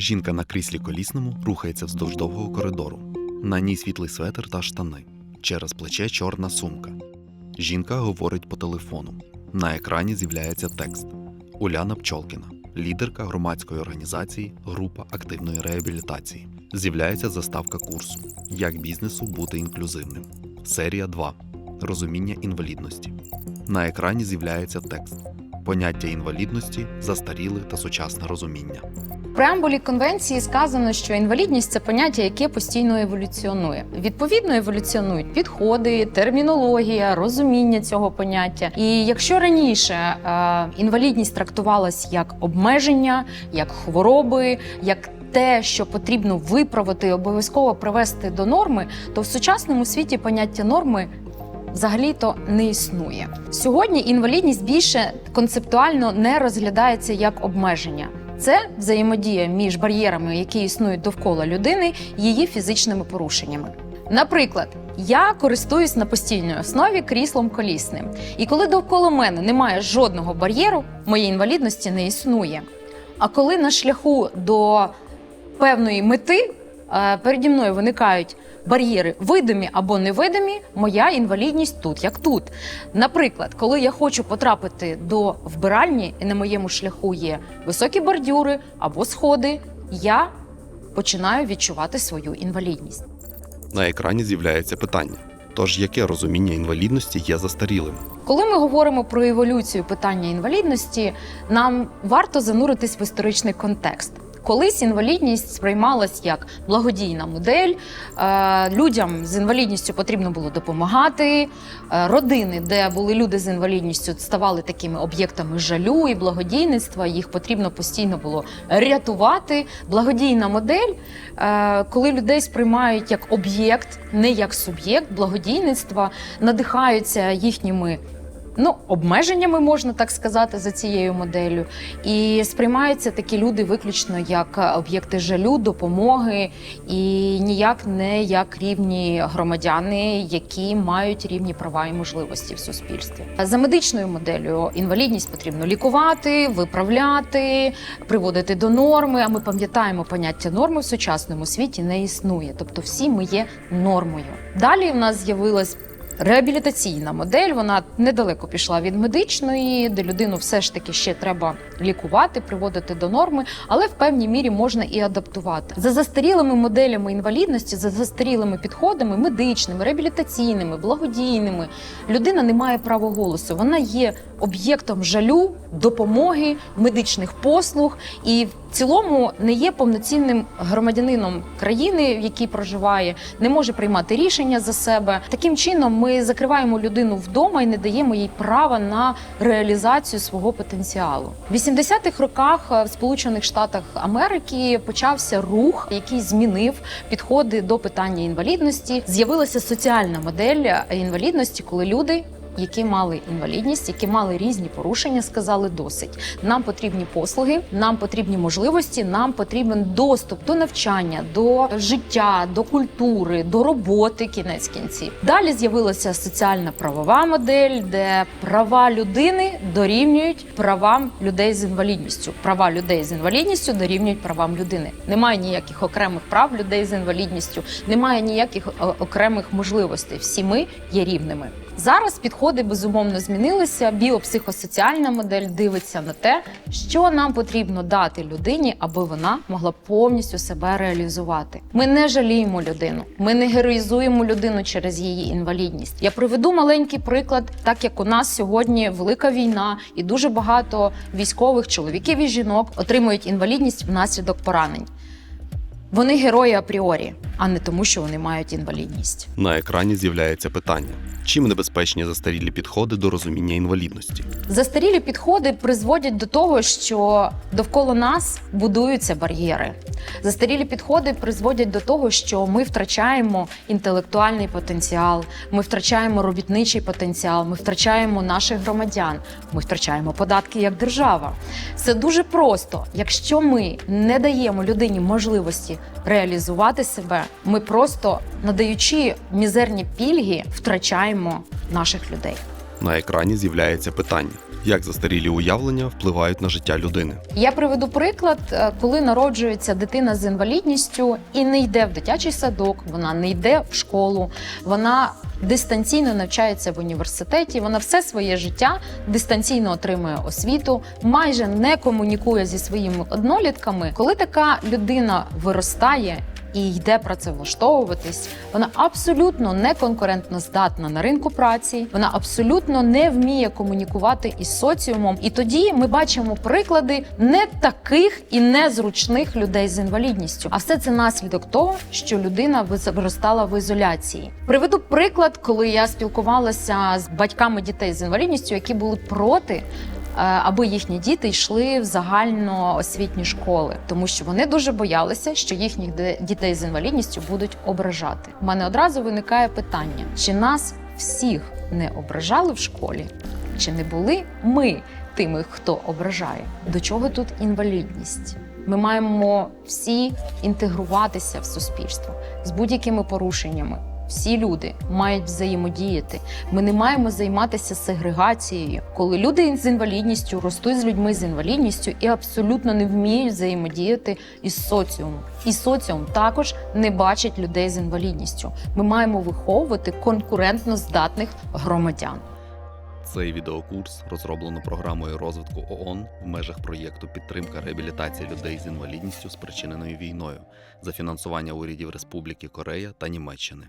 Жінка на кріслі колісному рухається вздовж довгого коридору. На ній світлий светр та штани. Через плече чорна сумка. Жінка говорить по телефону. На екрані з'являється текст. Уляна Пчолкіна, лідерка громадської організації Група активної реабілітації. З'являється заставка курсу Як бізнесу бути інклюзивним. Серія 2. Розуміння інвалідності. На екрані з'являється текст. Поняття інвалідності, застаріле та сучасне розуміння. Преамбулі конвенції сказано, що інвалідність це поняття, яке постійно еволюціонує. Відповідно, еволюціонують підходи, термінологія, розуміння цього поняття. І якщо раніше е, інвалідність трактувалась як обмеження, як хвороби, як те, що потрібно виправити, обов'язково привести до норми, то в сучасному світі поняття норми взагалі-то не існує. Сьогодні інвалідність більше концептуально не розглядається як обмеження. Це взаємодія між бар'єрами, які існують довкола людини, її фізичними порушеннями. Наприклад, я користуюсь на постійній основі кріслом колісним, і коли довкола мене немає жодного бар'єру, моєї інвалідності не існує. А коли на шляху до певної мети е, переді мною виникають бар'єри видимі або невидимі, моя інвалідність тут як тут. Наприклад, коли я хочу потрапити до вбиральні, і на моєму шляху є високі бордюри або сходи, я починаю відчувати свою інвалідність. На екрані з'являється питання. Тож яке розуміння інвалідності є застарілим? Коли ми говоримо про еволюцію питання інвалідності, нам варто зануритись в історичний контекст. Колись інвалідність сприймалась як благодійна модель. Е, Людям з інвалідністю потрібно було допомагати. Е, Родини, де були люди з інвалідністю, ставали такими об'єктами жалю і благодійництва. Їх потрібно постійно було рятувати. Благодійна модель, е, коли людей сприймають як об'єкт, не як суб'єкт благодійництва, надихаються їхніми ну, обмеженнями, можна так сказати, за цією моделлю. І сприймаються такі люди виключно як об'єкти жалю, допомоги і ніяк не як рівні громадяни, які мають рівні права і можливості в суспільстві. За медичною моделлю інвалідність потрібно лікувати, виправляти, приводити до норми. А ми пам'ятаємо, поняття норми в сучасному світі не існує. Тобто, всі ми є нормою. Далі в нас з'явилась Реабілітаційна модель вона недалеко пішла від медичної, де людину все ж таки ще треба лікувати, приводити до норми, але в певній мірі можна і адаптувати за застарілими моделями інвалідності, за застарілими підходами, медичними, реабілітаційними, благодійними. Людина не має права голосу. Вона є об'єктом жалю, допомоги, медичних послуг і цілому не є повноцінним громадянином країни, в якій проживає, не може приймати рішення за себе. Таким чином, ми закриваємо людину вдома і не даємо їй права на реалізацію свого потенціалу. В 80-х роках е, в Сполучених Штатах Америки почався рух, який змінив підходи до питання інвалідності. З'явилася соціальна модель інвалідності, коли люди які мали інвалідність, які мали різні порушення, сказали досить. Нам потрібні послуги, нам потрібні можливості, нам потрібен доступ до навчання, до життя, до культури, до роботи. Кінець кінців. Далі з'явилася соціальна правова модель, де права людини дорівнюють правам людей з інвалідністю. Права людей з інвалідністю дорівнюють правам людини. Немає ніяких окремих прав людей з інвалідністю, немає ніяких е, окремих можливостей. Всі ми є рівними. Зараз підходи безумовно змінилися. Біопсихосоціальна модель дивиться на те, що нам потрібно дати людині, аби вона могла повністю себе реалізувати. Ми не жаліємо людину, ми не героїзуємо людину через її інвалідність. Я приведу маленький приклад, так як у нас сьогодні велика війна, і дуже багато військових чоловіків і жінок отримують інвалідність внаслідок поранень. Вони герої апріорі, а не тому, що вони мають інвалідність. На екрані з'являється питання: чим небезпечні застарілі підходи до розуміння інвалідності? Застарілі підходи призводять до того, що довкола нас будуються бар'єри. Застарілі підходи призводять до того, що ми втрачаємо інтелектуальний потенціал, ми втрачаємо робітничий потенціал, ми втрачаємо наших громадян, ми втрачаємо податки як держава. Це дуже просто. Якщо ми не даємо людині можливості реалізувати себе, ми просто надаючи мізерні пільги, втрачаємо наших людей. На екрані з'являється питання: Як застарілі уявлення впливають на життя людини. Я приведу приклад, е, коли народжується дитина з інвалідністю і не йде в дитячий садок, вона не йде в школу, вона дистанційно навчається в університеті. Вона все своє життя дистанційно отримує освіту, майже не комунікує зі своїми однолітками. Коли така людина виростає. І йде працевлаштовуватись, вона абсолютно не конкурентно здатна на ринку праці. Вона абсолютно не вміє комунікувати із соціумом. І тоді ми бачимо приклади не таких і незручних людей з інвалідністю. А все це наслідок того, що людина виростала в ізоляції. Приведу приклад, коли я спілкувалася з батьками дітей з інвалідністю, які були проти. Е, Аби їхні діти йшли в загальноосвітні школи, тому що вони дуже боялися, що їхніх дітей з інвалідністю будуть ображати. У мене одразу виникає питання: чи нас всіх не ображали в школі, чи не були ми тими, хто ображає? До чого тут інвалідність? Ми маємо всі інтегруватися в суспільство з будь-якими порушеннями. Всі люди мають взаємодіяти. Ми не маємо займатися сегрегацією, коли люди з інвалідністю ростуть з людьми з інвалідністю і абсолютно не вміють взаємодіяти із соціумом. І соціум також не бачить людей з інвалідністю. Ми маємо виховувати конкурентно здатних громадян. Цей відеокурс розроблено програмою розвитку ООН в межах проєкту підтримка реабілітації людей з інвалідністю, спричиненою війною за фінансування урядів Республіки Корея та Німеччини.